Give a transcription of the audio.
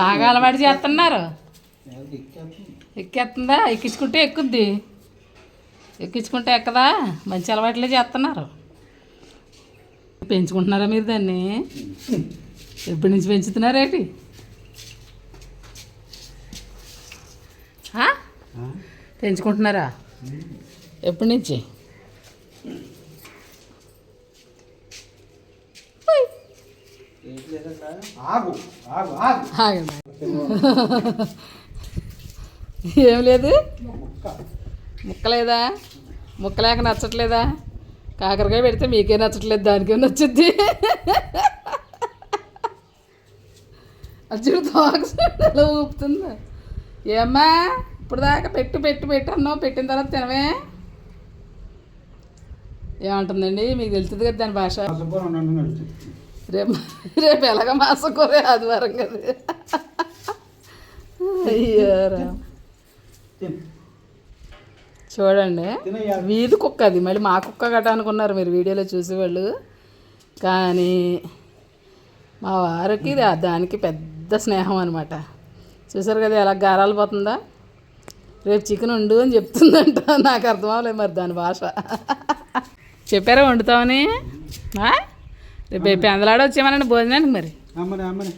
బాగా అలవాటు చేస్తున్నారు. ఎక్కేస్తుందా? ఎక్కించుకుంటే ఎక్కుద్ది. ఎక్కించుకుంటే ఎక్కదా? మంచి అలవాట్లే చేస్తున్నారు. పెంచుకుంటున్నారా మీరు దాన్ని? ఎప్పటి నుంచి పెంచుతున్నారేటి? పెంచుకుంటున్నారా? ఎప్పటి నుంచి? ఆగు ఆగు ఆగు. ఆగండి. ఏం లేదు? ముక్కలేదా? ముక్కలేక నచ్చట్లేదా? కాకరకాయ పెడితే మీకే నచ్చట్లేదు దానికే నచ్చుద్ది. అచ్చుడు తోక ఊపుతుంది. ఏమ్మా ఇప్పుడు దాకా పెట్టు పెట్టు పెట్టు అన్నావు. పెట్టిన తర్వాత తినవే. ఏమంటుందండి? మీకు తెలుస్తుంది కదా దాని భాష. రేపు రేపు ఎలాగ మాసం కూర ఆదివారం కదా. అయ్యో రామ. తిను. చూడండి వీధి కుక్క అది. మళ్ళీ మా కుక్క గట అనుకున్నారు మీరు వీడియోలో చూసేవాళ్ళు. కానీ మా వారికి దానికి పెద్ద స్నేహం అనమాట చూసారు కదా ఎలా గారాలు పోతుందా? రేపు చికెన్ వండు అని చెప్తుందంట. నాకు అర్థం అవ్వలేదు మరి దాని భాష. చెప్పారా వండుతామని? రేపు పెందలాడ వచ్చేమనండి భోజనానికి మరి. అమ్మని.